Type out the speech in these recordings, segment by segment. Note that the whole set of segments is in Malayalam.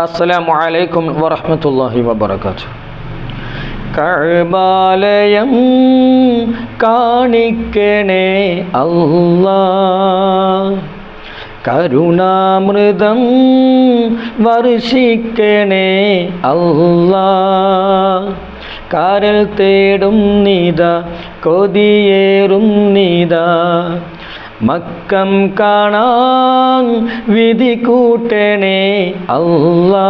അസ്സലാമു അലൈക്കും വറഹ്മത്തുള്ളാഹി വബറകാതുഹു. കഅബാലയം കാണിക്കണേ അല്ലാ. കരുണാമൃതം വർഷിക്കണേ അല്ലാ. കാരൽ തേടും നീത കൊതിയേറും നീത. മക്കം കാണാൻ വിധി കൂട്ടണേ അല്ലാ.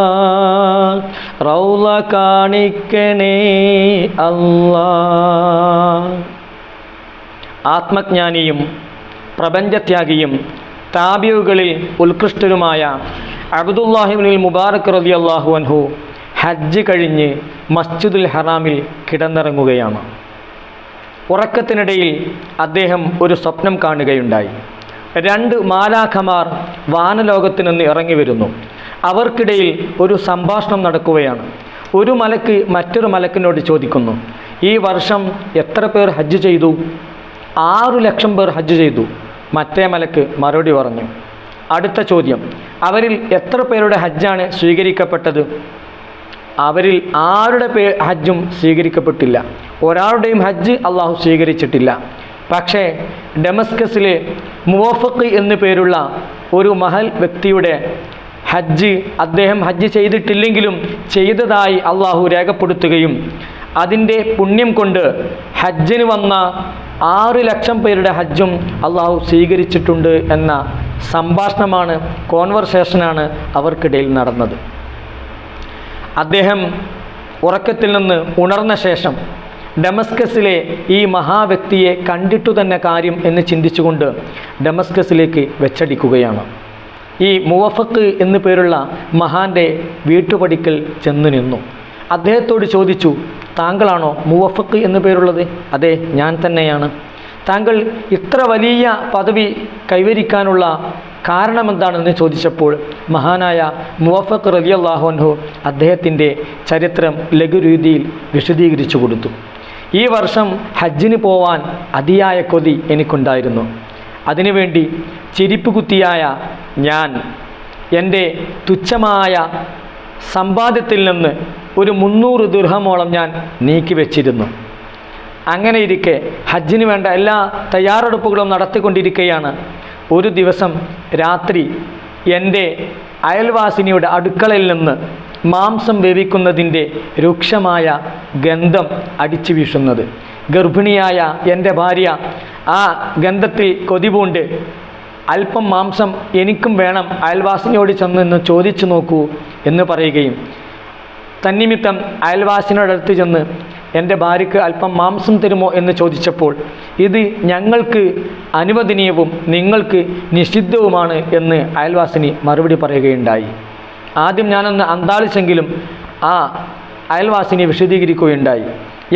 റൗല കാണിക്കണേ അല്ലാ. ആത്മജ്ഞാനിയും പ്രപഞ്ചത്യാഗിയും താബിയുകളിൽ ഉത്കൃഷ്ടരുമായ അബ്ദുല്ലാഹിബിനിൽ മുബാറക് റബി അള്ളാഹു അൻഹു ഹജ്ജ് കഴിഞ്ഞ് മസ്ജിദുൽ ഹറാമിൽ കിടന്നിറങ്ങുകയാണ്. ഉറക്കത്തിനിടയിൽ അദ്ദേഹം ഒരു സ്വപ്നം കാണുകയുണ്ടായി. രണ്ട് മാലാഖമാർ വാനലോകത്തു നിന്ന് ഇറങ്ങി വരുന്നു. അവർക്കിടയിൽ ഒരു സംഭാഷണം നടക്കുകയാണ്. ഒരു മലക്ക് മറ്റൊരു മലക്കിനോട് ചോദിക്കുന്നു ഈ വർഷം എത്ര പേർ ഹജ്ജ് ചെയ്തു? ആറു ലക്ഷം പേർ ഹജ്ജ് ചെയ്തു മറ്റേ മലക്ക് മറുപടി പറഞ്ഞു. അടുത്ത ചോദ്യം അവരിൽ എത്ര പേരുടെ ഹജ്ജാണ് സ്വീകരിക്കപ്പെട്ടത്? അവരിൽ ആരുടെ പേ ഹജ്ജും സ്വീകരിക്കപ്പെട്ടില്ല. ഒരാളുടെയും ഹജ്ജ് അള്ളാഹു സ്വീകരിച്ചിട്ടില്ല. പക്ഷേ ഡെമസ്കസിലെ മുവഫക്ക് എന്നു പേരുള്ള ഒരു മഹൽ വ്യക്തിയുടെ ഹജ്ജ് അദ്ദേഹം ഹജ്ജ് ചെയ്തിട്ടില്ലെങ്കിലും ചെയ്തതായി അള്ളാഹു രേഖപ്പെടുത്തുകയും അതിന്റെ പുണ്യം കൊണ്ട് ഹജ്ജിന് വന്ന ആറ് ലക്ഷം പേരുടെ ഹജ്ജും അള്ളാഹു സ്വീകരിച്ചിട്ടുണ്ട് എന്ന സംഭാഷണമാണ് കോൺവെർസേഷനാണ് അവർക്കിടയിൽ നടന്നത്. അദ്ദേഹം ഉറക്കത്തിൽ നിന്ന് ഉണർന്ന ശേഷം ഡമസ്കസിലെ ഈ മഹാവ്യക്തിയെ കണ്ടിട്ടു തന്നെ കാര്യം എന്ന് ചിന്തിച്ചുകൊണ്ട് ഡമസ്കസിലേക്ക് വെച്ചടിക്കുകയാണ്. ഈ മുവഫക്ക് എന്നു പേരുള്ള മഹാന്റെ വീട്ടുപടിക്കൽ ചെന്നു നിന്നു. അദ്ദേഹത്തോട് ചോദിച്ചു താങ്കളാണോ മുവഫക്ക് എന്നു പേരുള്ളത്? അതെ ഞാൻ തന്നെയാണ്. താങ്കൾ ഇത്ര വലിയ പദവി കൈവരിക്കാനുള്ള കാരണമെന്താണെന്ന് ചോദിച്ചപ്പോൾ മഹാനായ മുവഫക്ക് റലി അള്ളാഹുൻഹു അദ്ദേഹത്തിന്റെ ചരിത്രം ലഘുരീതിയിൽ വിശദീകരിച്ചു കൊടുത്തു. ഈ വർഷം ഹജ്ജിന് പോവാൻ അതിയായ കൊതി എനിക്കുണ്ടായിരുന്നു. അതിനുവേണ്ടി ചിരിപ്പ് കുത്തിയായ ഞാൻ എന്റെ തുച്ഛമായ സമ്പാദ്യത്തിൽ നിന്ന് ഒരു മുന്നൂറ് ദുർഹമോളം ഞാൻ നീക്കി വെച്ചിരുന്നു. അങ്ങനെ ഇരിക്കെ ഹജ്ജിന് വേണ്ട എല്ലാ തയ്യാറെടുപ്പുകളും നടത്തിക്കൊണ്ടിരിക്കുകയാണ് ഒരു ദിവസം രാത്രി എന്റെ അയൽവാസിനിയുടെ അടുക്കളയിൽ നിന്ന് മാംസം വേവിക്കുന്നതിന്റെ രൂക്ഷമായ ഗന്ധം അടിച്ചു വീശുന്നത്. ഗർഭിണിയായ എന്റെ ഭാര്യ ആ ഗന്ധത്തിൽ കൊതിപൂണ്ട് അല്പം മാംസം എനിക്കും വേണം അയൽവാസിനിയോട് ചെന്ന് ചോദിച്ചു നോക്കൂ എന്ന് പറയുകയും. തന്നിമിത്തം അയൽവാസിനോടടുത്ത് ചെന്ന് എന്റെ ഭാര്യയ്ക്ക് അല്പം മാംസം തരുമോ എന്ന് ചോദിച്ചപ്പോൾ ഇത് ഞങ്ങൾക്ക് അനുവദനീയവും നിങ്ങൾക്ക് നിഷിദ്ധവുമാണ് എന്ന് അയൽവാസിനി മറുപടി പറയുകയുണ്ടായി. ആദ്യം ഞാനൊന്ന് അന്താളിച്ചെങ്കിലും ആ അയൽവാസിനെ വിശദീകരിക്കുകയുണ്ടായി.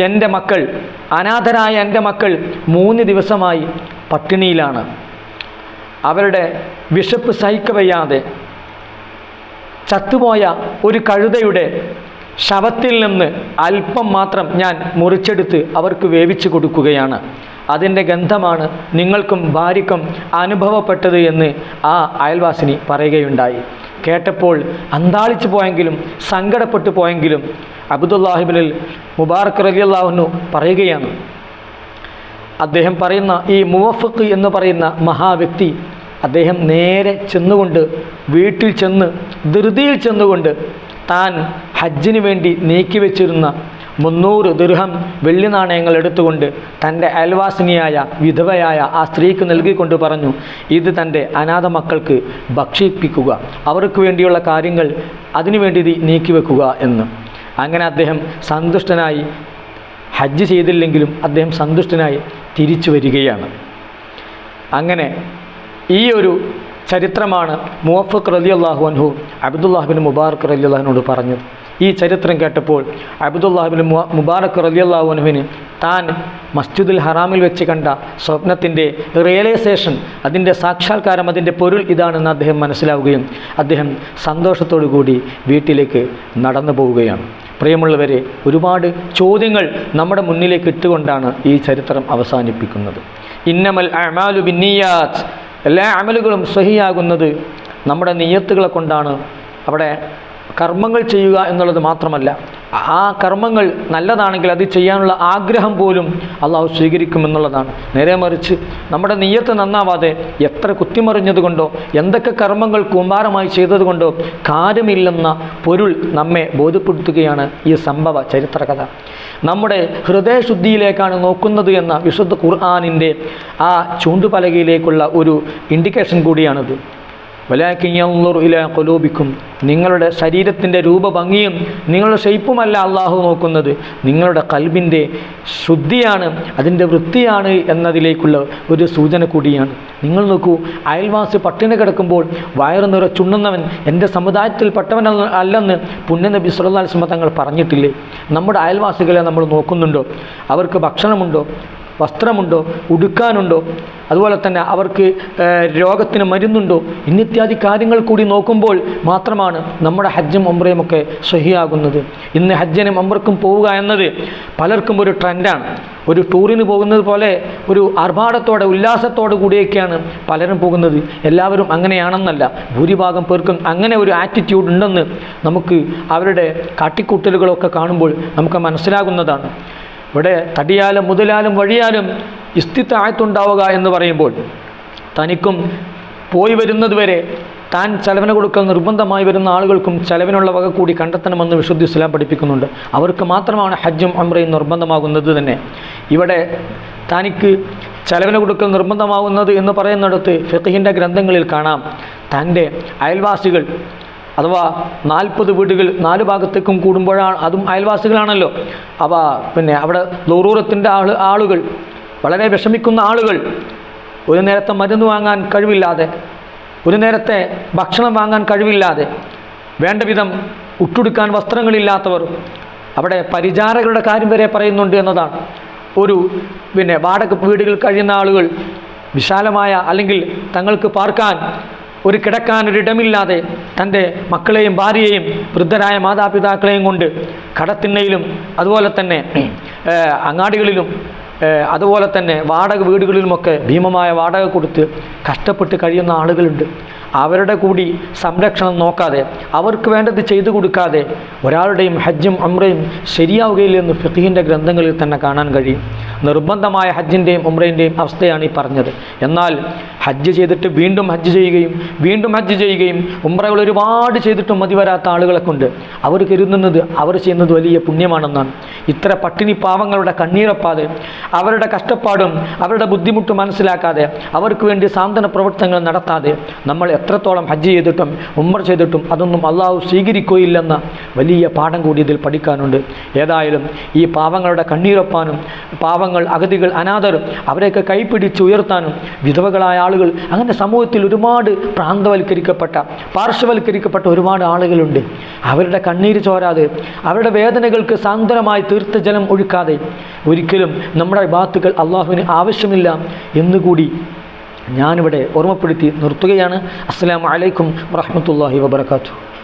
എന്റെ മക്കൾ അനാഥരായ എന്റെ മക്കൾ മൂന്ന് ദിവസമായി പട്ടിണിയിലാണ്. അവരുടെ വിശപ്പ് സഹിക്കവയ്യാതെ ചത്തുപോയ ഒരു കഴുതയുടെ ശവത്തിൽ നിന്ന് അല്പം മാത്രം ഞാൻ മുറിച്ചെടുത്ത് അവർക്ക് വേവിച്ചു കൊടുക്കുകയാണ്. അതിന്റെ ഗന്ധമാണ് നിങ്ങൾക്കും ഭാര്യക്കും അനുഭവപ്പെട്ടത് എന്ന് ആ അയൽവാസിനി പറയുകയുണ്ടായി. കേട്ടപ്പോൾ അന്താളിച്ചു പോയെങ്കിലും സങ്കടപ്പെട്ടു പോയെങ്കിലും അബ്ദുല്ലാഹിബിനിൽ മുബാറക് അലി അള്ളാഹുനു പറയുകയാണ്. അദ്ദേഹം പറയുന്ന ഈ മുവഫക്ക് എന്ന് പറയുന്ന മഹാവ്യക്തി അദ്ദേഹം നേരെ ചെന്നുകൊണ്ട് വീട്ടിൽ ചെന്ന് ധൃതിയിൽ ചെന്നുകൊണ്ട് താൻ ഹജ്ജിന് വേണ്ടി നീക്കി വെച്ചിരുന്ന മുന്നൂറ് ദീർഹം വെള്ളി നാണയങ്ങൾ എടുത്തുകൊണ്ട് തന്റെ അയൽവാസിനിയായ വിധവയായ ആ സ്ത്രീക്ക് നൽകിക്കൊണ്ട് പറഞ്ഞു ഇത് തന്റെ അനാഥ മക്കൾക്ക് ഭക്ഷിപ്പിക്കുക. അവർക്ക് വേണ്ടിയുള്ള കാര്യങ്ങൾ അതിനുവേണ്ടി നീക്കിവെക്കുക എന്ന്. അങ്ങനെ അദ്ദേഹം സന്തുഷ്ടനായി ഹജ്ജ് ചെയ്തില്ലെങ്കിലും അദ്ദേഹം സന്തുഷ്ടനായി തിരിച്ചു വരികയാണ്. അങ്ങനെ ഈ ഒരു ചരിത്രമാണ് മുവഫക്ക് റലി അള്ളാഹു അൻഹു അബ്ദുല്ലാഹിബിൻ മുബാറക് റലി അള്ളാഹിനോട് പറഞ്ഞത്. ഈ ചരിത്രം കേട്ടപ്പോൾ അബ്ദുല്ലാഹിബിൻ മുബാറക് റലി അള്ളാഹു അൻഹുവിന് താൻ മസ്ജിദുൽ ഹറാമിൽ വെച്ച് കണ്ട സ്വപ്നത്തിന്റെ റിയലൈസേഷൻ അതിന്റെ സാക്ഷാത്കാരം അതിന്റെ പൊരുൾ ഇതാണെന്ന് അദ്ദേഹം മനസ്സിലാവുകയും അദ്ദേഹം സന്തോഷത്തോടു കൂടി വീട്ടിലേക്ക് നടന്നു പോവുകയാണ്. പ്രിയമുള്ളവരെ ഒരുപാട് ചോദ്യങ്ങൾ നമ്മുടെ മുന്നിലേക്ക് ഇട്ടുകൊണ്ടാണ് ഈ ചരിത്രം അവസാനിപ്പിക്കുന്നത്. ഇന്നമൽ അമാലു ബിന്നിയാത്ത് എല്ലാ അമലുകളും സഹിയാകുന്നത് നമ്മുടെ നിയത്തുകളെ കൊണ്ടാണ്. അവിടെ കർമ്മങ്ങൾ ചെയ്യുക എന്നുള്ളത് മാത്രമല്ല ആ കർമ്മങ്ങൾ നല്ലതാണെങ്കിൽ അത് ചെയ്യാനുള്ള ആഗ്രഹം പോലും അള്ളാഹു സ്വീകരിക്കുമെന്നുള്ളതാണ്. നേരെ മറിച്ച് നമ്മുടെ നെയ്യത്ത് നന്നാവാതെ എത്ര കുത്തിമറിഞ്ഞതുകൊണ്ടോ എന്തൊക്കെ കർമ്മങ്ങൾ കുമാരമായി ചെയ്തതുകൊണ്ടോ കാര്യമില്ലെന്ന പൊരുൾ നമ്മെ ബോധ്യപ്പെടുത്തുകയാണ് ഈ സംഭവ ചരിത്രകഥ നമ്മുടെ ഹൃദയശുദ്ധിയിലേക്കാണ് നോക്കുന്നത് എന്ന വിശുദ്ധ ഖുർആാനിന്റെ ആ ചൂണ്ടുപലകയിലേക്കുള്ള ഒരു ഇൻഡിക്കേഷൻ കൂടിയാണിത്. വലാക്കിഞ്ഞുർ നിങ്ങളുടെ ശരീരത്തിന്റെ രൂപഭംഗിയും നിങ്ങളുടെ ഷെയ്പ്പുമല്ല അള്ളാഹു നോക്കുന്നത്. നിങ്ങളുടെ കൽബിന്റെ ശുദ്ധിയാണ് അതിന്റെ വൃത്തിയാണ് എന്നതിലേക്കുള്ള ഒരു സൂചന കൂടിയാണ്. നിങ്ങൾ നോക്കൂ അയൽവാസി പട്ടിണി കിടക്കുമ്പോൾ വയറു നിറച്ചുണ്ണുന്നവൻ എന്റെ സമുദായത്തിൽപ്പെട്ടവൻ അല്ലെന്ന് പുണ്യനബി സുല്ലാസ്മ തങ്ങൾ പറഞ്ഞിട്ടില്ലേ? നമ്മുടെ അയൽവാസികളെ നമ്മൾ നോക്കുന്നുണ്ടോ? അവർക്ക് ഭക്ഷണമുണ്ടോ? വസ്ത്രമുണ്ടോ ഉടുക്കാനുണ്ടോ അതുപോലെ തന്നെ അവർക്ക് രോഗത്തിന് മരുന്നുണ്ടോ ഇന്നിത്യാദി കാര്യങ്ങൾ കൂടി നോക്കുമ്പോൾ മാത്രമാണ് നമ്മുടെ ഹജ്ജും ഒമ്രയും ഒക്കെ സഹിയാകുന്നത്. ഇന്ന് ഹജ്ജനും ഒമ്രക്കും പോവുക എന്നത് പലർക്കും ഒരു ട്രെൻഡാണ്. ഒരു ടൂറിന് പോകുന്നത് പോലെ ഒരു ആർഭാടത്തോടെ ഉല്ലാസത്തോടെ കൂടിയൊക്കെയാണ് പലരും പോകുന്നത്. എല്ലാവരും അങ്ങനെയാണെന്നല്ല. ഭൂരിഭാഗം പേർക്കും അങ്ങനെ ഒരു ആറ്റിറ്റ്യൂഡ് ഉണ്ടെന്ന് നമുക്ക് അവരുടെ കാട്ടിക്കൂട്ടലുകളൊക്കെ കാണുമ്പോൾ നമുക്ക് മനസ്സിലാകുന്നതാണ്. ഇവിടെ തടിയാലും മുതലാലും വഴിയാലും ഇസ്തിത്തായത്തുണ്ടാവുക എന്ന് പറയുമ്പോൾ തനിക്കും പോയി വരുന്നത് വരെ താൻ ചെലവിന് കൊടുക്കൽ നിർബന്ധമായി വരുന്ന ആളുകൾക്കും ചെലവിനുള്ള വക കൂടി കണ്ടെത്തണമെന്ന് വിശുദ്ധ ഇസ്ലാം പഠിപ്പിക്കുന്നുണ്ട്. അവർക്ക് മാത്രമാണ് ഹജ്ജും അമ്രയും നിർബന്ധമാകുന്നത് തന്നെ. ഇവിടെ തനിക്ക് ചെലവിന് കൊടുക്കൽ നിർബന്ധമാകുന്നത് എന്ന് പറയുന്നിടത്ത് ഫിഖിന്റെ ഗ്രന്ഥങ്ങളിൽ കാണാം. തന്റെ അയൽവാസികൾ അഥവാ നാൽപ്പത് വീടുകൾ നാല് ഭാഗത്തേക്കും കൂടുമ്പോഴാണ് അതും അയൽവാസികളാണല്ലോ. അവ പിന്നെ അവിടെ ദൂറൂറത്തിന്റെ ആൾ ആളുകൾ വളരെ വിഷമിക്കുന്ന ആളുകൾ ഒരു നേരത്തെ മരുന്ന് വാങ്ങാൻ കഴിവില്ലാതെ ഒരു നേരത്തെ ഭക്ഷണം വാങ്ങാൻ കഴിവില്ലാതെ വേണ്ട വിധം ഉട്ടുടുക്കാൻ വസ്ത്രങ്ങളില്ലാത്തവർ അവിടെ പരിചാരകരുടെ കാര്യം വരെ പറയുന്നുണ്ട് എന്നതാണ്. ഒരു പിന്നെ വാടക വീടുകൾ കഴിയുന്ന ആളുകൾ വിശാലമായ അല്ലെങ്കിൽ തങ്ങൾക്ക് പാർക്കാൻ ഒരു കിടക്കാൻ ഒരിടമില്ലാതെ തന്റെ മക്കളെയും ഭാര്യയെയും വൃദ്ധരായ മാതാപിതാക്കളെയും കൊണ്ട് കടത്തിണ്ണയിലും അതുപോലെ തന്നെ അങ്ങാടികളിലും അതുപോലെ തന്നെ വാടക വീടുകളിലുമൊക്കെ ഭീമമായ വാടക കൊടുത്ത് കഷ്ടപ്പെട്ട് കഴിയുന്ന ആളുകളുണ്ട്. അവരുടെ കൂടി സംരക്ഷണം നോക്കാതെ അവർക്ക് വേണ്ടത് ചെയ്തു കൊടുക്കാതെ ഒരാളുടെയും ഹജ്ജും അമ്രയും ശരിയാവുകയില്ലെന്ന് ഫിഖിന്റെ ഗ്രന്ഥങ്ങളിൽ തന്നെ കാണാൻ കഴിയും. നിർബന്ധമായ ഹജ്ജിന്റെയും ഉമ്രയിന്റെയും അവസ്ഥയാണ് ഈ പറഞ്ഞത്. എന്നാൽ ഹജ്ജ് ചെയ്തിട്ട് വീണ്ടും ഹജ്ജ് ചെയ്യുകയും വീണ്ടും ഹജ്ജ് ചെയ്യുകയും ഉമ്രകൾ ഒരുപാട് ചെയ്തിട്ടും മതി വരാത്ത ആളുകളെ കൊണ്ട് അവർ കരുതുന്നത് അവർ ചെയ്യുന്നത് വലിയ പുണ്യമാണെന്നാണ്. ഇത്ര പട്ടിണി പാവങ്ങളുടെ കണ്ണീരപ്പാതെ അവരുടെ കഷ്ടപ്പാടും അവരുടെ ബുദ്ധിമുട്ടും മനസ്സിലാക്കാതെ അവർക്ക് വേണ്ടി സാന്ത്വന പ്രവർത്തനങ്ങൾ നടത്താതെ നമ്മൾ എത്രത്തോളം ഹജ്ജ് ചെയ്തിട്ടും ഉമ്മർ ചെയ്തിട്ടും അതൊന്നും അള്ളാഹു സ്വീകരിക്കുകയില്ലെന്ന വലിയ പാഠം കൂടി ഇതിൽ പഠിക്കാനുണ്ട്. ഏതായാലും ഈ പാവങ്ങളുടെ കണ്ണീരൊപ്പാനും പാവങ്ങൾ അഗതികൾ അനാഥരും അവരെയൊക്കെ കൈപ്പിടിച്ച് ഉയർത്താനും വിധവകളായ ആളുകൾ അങ്ങനെ സമൂഹത്തിൽ ഒരുപാട് പ്രാന്തവൽക്കരിക്കപ്പെട്ട പാർശ്വവൽക്കരിക്കപ്പെട്ട ഒരുപാട് ആളുകളുണ്ട്. അവരുടെ കണ്ണീര് ചോരാതെ അവരുടെ വേദനകൾക്ക് സാന്ത്വനമായി തീർത്ത ജലം ഒഴുക്കാതെ ഒരിക്കലും നമ്മുടെ ബാത്തുകൾ അള്ളാഹുവിന് ആവശ്യമില്ല എന്നുകൂടി ഞാനിവിടെ ഓർമ്മപ്പെടുത്തി നിർത്തുകയാണ്. അസ്സാം വലൈക്കും വറഹ്മത്തുള്ളാഹി വബർക്കാത്തു